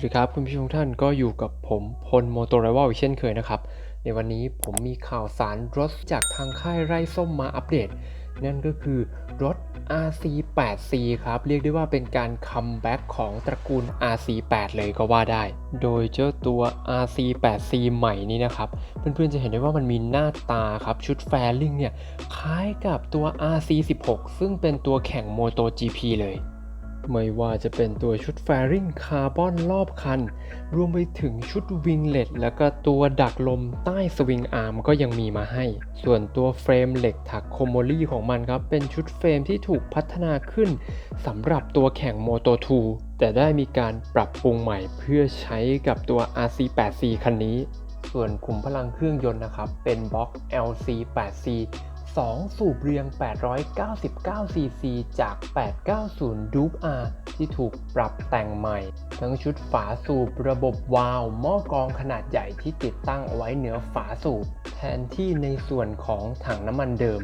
สวัสดีครับคุณผู้ชมทุกท่านก็อยู่กับผมพลโมโตไรวลเช่นเคยนะครับ ในวันนี้ผมมีข่าวสารรถจากทางค่ายไร่ส้มมาอัปเดต นั่นก็คือรถ RC8C ครับ เรียกได้ว่าเป็นการคัมแบ็กของตระกูล RC8 เลยก็ว่าได้ โดยเจ้าตัว RC8C ใหม่นี้นะครับ เพื่อนๆจะเห็นได้ว่ามันมีหน้าตาครับ ชุดแฟลิงเนี่ยคล้ายกับตัว RC16 ซึ่งเป็นตัวแข่ง MotoGP เลย ไม่ว่าจะเป็นตัวชุดแฟริงคาร์บอนรอบคัน รวมไปถึงชุดวิงเล็ตแล้วก็ตัวดักลมใต้สวิงอาร์มก็ยังมีมาให้ ส่วนตัวเฟรมเหล็กถักโคโมลี่ของมันครับ เป็นชุดเฟรมที่ถูกพัฒนาขึ้นสำหรับตัวแข่ง Moto 2แต่ได้มีการปรับปรุงใหม่เพื่อใช้กับตัว RC8C คันนี้ ส่วนขุมพลังเครื่องยนต์นะครับ เป็นบล็อก LC8C 2 สูบเรียง 899 cc จาก 890 Duke R ที่ถูกปรับแต่งใหม่ ทั้งชุดฝาสูบระบบวาล์วหม้อกรองขนาดใหญ่ที่ติดตั้งเอาไว้เหนือฝาสูบ แทนที่ในส่วนของถังน้ำมันเดิม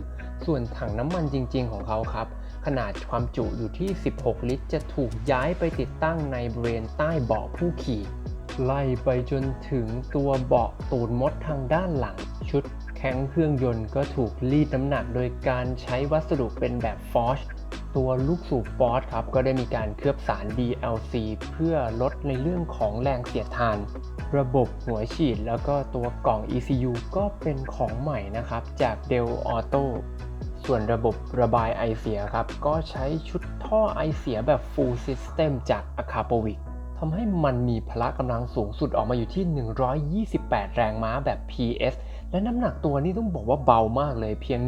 ส่วนถังน้ำมันจริง ๆ ของเขาครับ ขนาดความจุอยู่ที่ 16 ลิตร จะถูกย้ายไปติดตั้งในบริเวณใต้เบาะผู้ขี่ไล่ไปจนถึงตัวเบาะตูดมดทางด้านหลัง ชุด แข้งเครื่องยนต์ก็ถูกรีดน้ำหนักโดยการใช้วัสดุเป็นแบบฟอชตัวลูกสูบฟอสครับก็ได้มีการเคลือบสาร DLC เพื่อลดในเรื่องของแรงเสียดทาน ระบบหัวฉีดแล้วก็ตัวกล่อง ECU ก็เป็นของใหม่นะครับจาก Dell Auto ส่วนระบบระบายไอเสียครับ ก็ใช้ชุดท่อไอเสียแบบ Full System จาก a c a p o v i c ทำให้มันมีพละกำลังสูงสุดออกมาอยู่ที่ 128 แรงม้าแบบ PS และน้ำหนักตัวนี้ต้องบอกว่าเบามากเลยเพียง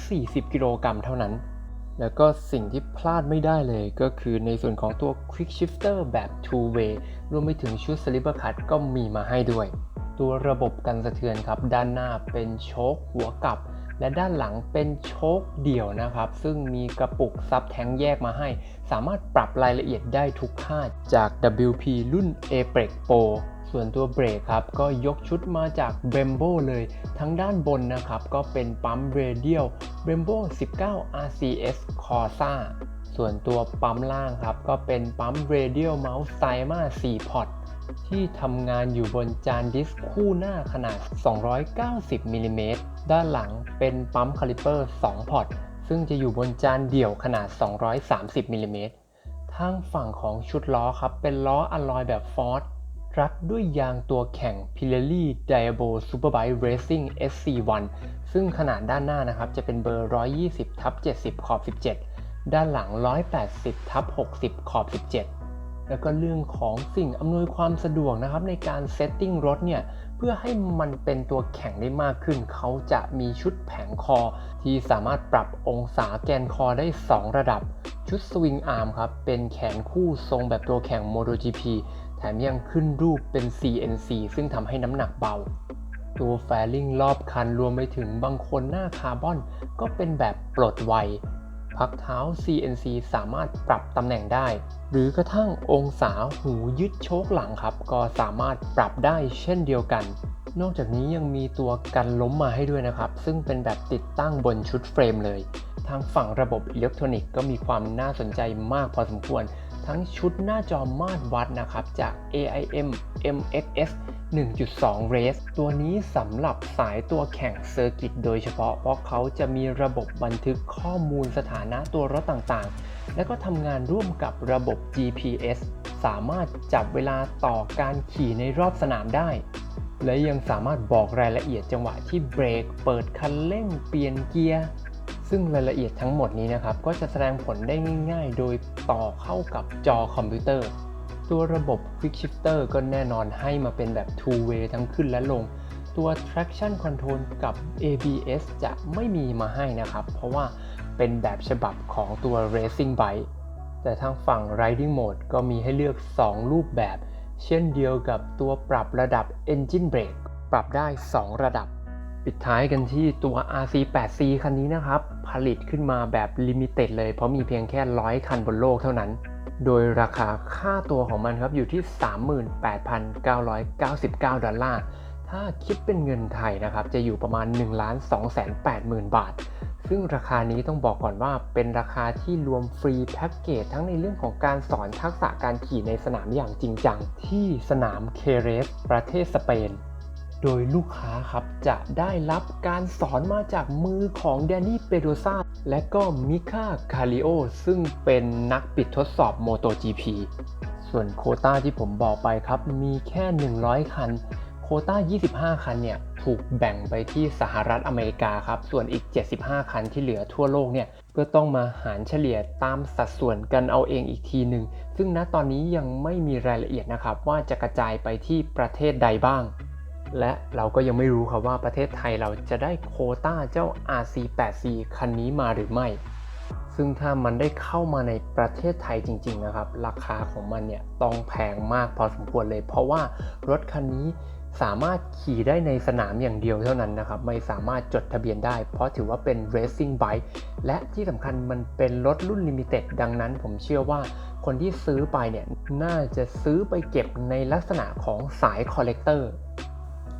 140 กิโลกรัมเท่านั้น แล้วก็สิ่งที่พลาดไม่ได้เลยก็คือในส่วนของตัว Quick Shifter แบบ Two Way รวมไปถึงชุด Slipper Cut ก็มีมาให้ด้วย ตัวระบบกันสะเทือนครับ ด้านหน้าเป็นโชคหัวกลับ และด้านหลังเป็นโชคเดี่ยวนะครับ ซึ่งมีกระปุกซับแท้งแยกมาให้ สามารถปรับรายละเอียดได้ทุกค่าจาก WP รุ่น a p e x Pro ส่วนตัวเบรกครับก็ยกชุดมาจาก Brembo เลย ทั้งด้านบนนะครับก็เป็นปั๊ม Radial Brembo 19 RCS Corsa ส่วนตัวปั๊มล่างครับก็เป็นปั๊ม Radial Mouse Cyma 4พอร์ตที่ทำงานอยู่บนจานดิสคู่หน้าขนาด 290มิลลิเมตรด้านหลังเป็นปั๊มคาลิเปอร์ 2 พอร์ต ซึ่งจะอยู่บนจานเดี่ยวขนาด 230มิลลิเมตรทางฝั่งของชุดล้อครับ เป็นล้ออะลอยแบบฟอร์ด รัดด้วยยางตัวแข่ง Pirelli Diablo Superbike Racing SC1 ซึ่งขนาดด้านหน้านะครับจะเป็นเบอร์ 120 ทับ 70 ขอบ 17 ด้านหลัง 180 ทับ 60 ขอบ 17 แล้วก็เรื่องของสิ่งอำนวยความสะดวกนะครับในการเซตติ้งรถเนี่ยเพื่อให้มันเป็นตัวแข่งได้มากขึ้น เขาจะมีชุดแผงคอ ที่สามารถปรับองศาแกนคอได้ 2 ระดับ ชุดสวิงอาร์มครับเป็นแขนคู่ทรงแบบตัวแข่ง MotoGP แถมยังขึ้นรูปเป็น CNC ซึ่งทำให้น้ำหนักเบา ตัวแฟลิงรอบคันรวมไปถึงบางคนหน้าคาร์บอน ก็เป็นแบบปลดไวพักเท้า CNC สามารถปรับตำแหน่งได้ หรือกระทั่งองศาหูยึดโชคหลังครับ ก็สามารถปรับได้เช่นเดียวกัน นอกจากนี้ยังมีตัวกันล้มมาให้ด้วยนะครับ ซึ่งเป็นแบบติดตั้งบนชุดเฟรมเลย ทางฝั่งระบบอิเล็กทรอนิกส์ก็มีความน่าสนใจมากพอสมควร ทั้งชุดหน้าจอมาตรวัดนะครับ จาก AIM MXS 1.2 Race ตัวนี้สำหรับสายตัวแข่งเซอร์กิตโดยเฉพาะ เพราะเขาจะมีระบบบันทึกข้อมูลสถานะตัวรถต่างๆ และก็ทำงานร่วมกับระบบ GPS สามารถจับเวลาต่อการขี่ในรอบสนามได้ และยังสามารถบอกรายละเอียดจังหวะที่เบรก เปิดคันเร่ง เปลี่ยนเกียร์ ซึ่งรายละเอียดทั้งหมดนี้นะครับ ก็จะแสดงผลได้ง่าย ๆ โดยต่อเข้ากับจอคอมพิวเตอร์ ตัวระบบ Quick Shifter ก็แน่นอนให้มาเป็นแบบ Two Way ทั้งขึ้นและลง ตัว Traction Control กับ ABS จะไม่มีมาให้นะครับ เพราะว่าเป็นแบบฉบับของตัว Racing Bike แต่ทางฝั่ง Riding Mode ก็มีให้เลือก 2 รูปแบบ เช่นเดียวกับตัวปรับระดับ Engine Brake ปรับได้ 2 ระดับ ปิดท้ายกันที่ตัว RC8C คันนี้นะครับ ผลิตขึ้นมาแบบลิมิเต็ดเลย เพราะมีเพียงแค่100คันบนโลกเท่านั้น โดยราคาค่าตัวของมันครับอยู่ที่ 38,999 ดอลลาร์ ถ้าคิดเป็นเงินไทยนะครับ จะอยู่ประมาณ 1 2 8 0 0 0 0 บาท ซึ่งราคานี้ต้องบอกก่อนว่าเป็นราคาที่รวมฟรีแพ็กเกจทั้งในเรื่องของการสอนทักษะการขี่ในสนามอย่างจริงจังที่สนามเคเรสประเทศสเปน โดยลูกค้าครับจะได้รับการสอนมาจากมือของแดนนี่เปโดซาและก็มิคาคาริโอซึ่งเป็นนักปิดทดสอบ MotoGP ส่วนโคต้าที่ผมบอกไปครับมีแค่ 100 คัน โคต้า 25 คันเนี่ยถูกแบ่งไปที่สหรัฐอเมริกาครับ ส่วนอีก 75 คันที่เหลือทั่วโลกเนี่ยก็ต้องมาหารเฉลี่ยตามสัดส่วนกันเอาเองอีกทีหนึ่ง ซึ่งณตอนนี้ยังไม่มีรายละเอียดนะครับว่าจะกระจายไปที่ประเทศใดบ้าง และเราก็ยังไม่รู้ครับว่าประเทศไทยเราจะได้โคต้าเจ้า RC8C คันนี้มาหรือไม่ ซึ่งถ้ามันได้เข้ามาในประเทศไทยจริง ๆ นะครับ ราคาของมันเนี่ยต้องแพงมากพอสมควรเลย เพราะว่ารถคันนี้สามารถขี่ได้ในสนามอย่างเดียวเท่านั้นนะครับ ไม่สามารถจดทะเบียนได้ เพราะถือว่าเป็น racing bike และที่สำคัญมันเป็นรถรุ่น limited ดังนั้น ผมเชื่อว่าคนที่ซื้อไปเนี่ยน่าจะซื้อไปเก็บในลักษณะของสาย collector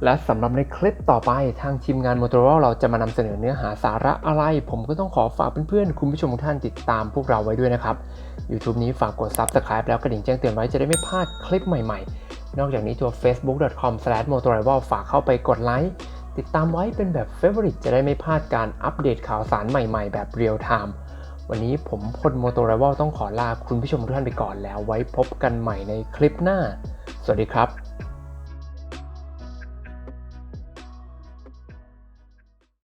และสำหรับในคลิปต่อไปทางทีมงาน Motorola เราจะมานำเสนอเนื้อหาสาระอะไร ผมก็ต้องขอฝากเพื่อนๆ คุณผู้ชมทุกท่านติดตามพวกเราไว้ด้วยนะครับ YouTube นี้ฝากกด Subscribe แล้วกระดิ่งแจ้งเตือนไว้จะได้ไม่พลาดคลิปใหม่ๆ นอกจากนี้ตัว facebook.com/motorola ฝากเข้าไปกดไลค์ติดตามไว้เป็นแบบ Favorite จะได้ไม่พลาดการอัปเดตข่าวสารใหม่ๆ แบบเรียลไทม์วันนี้ผมพล Motorola ต้องขอลาคุณผู้ชมทุกท่านไปก่อนแล้วไว้พบกันใหม่ในคลิปหน้า สวัสดีครับ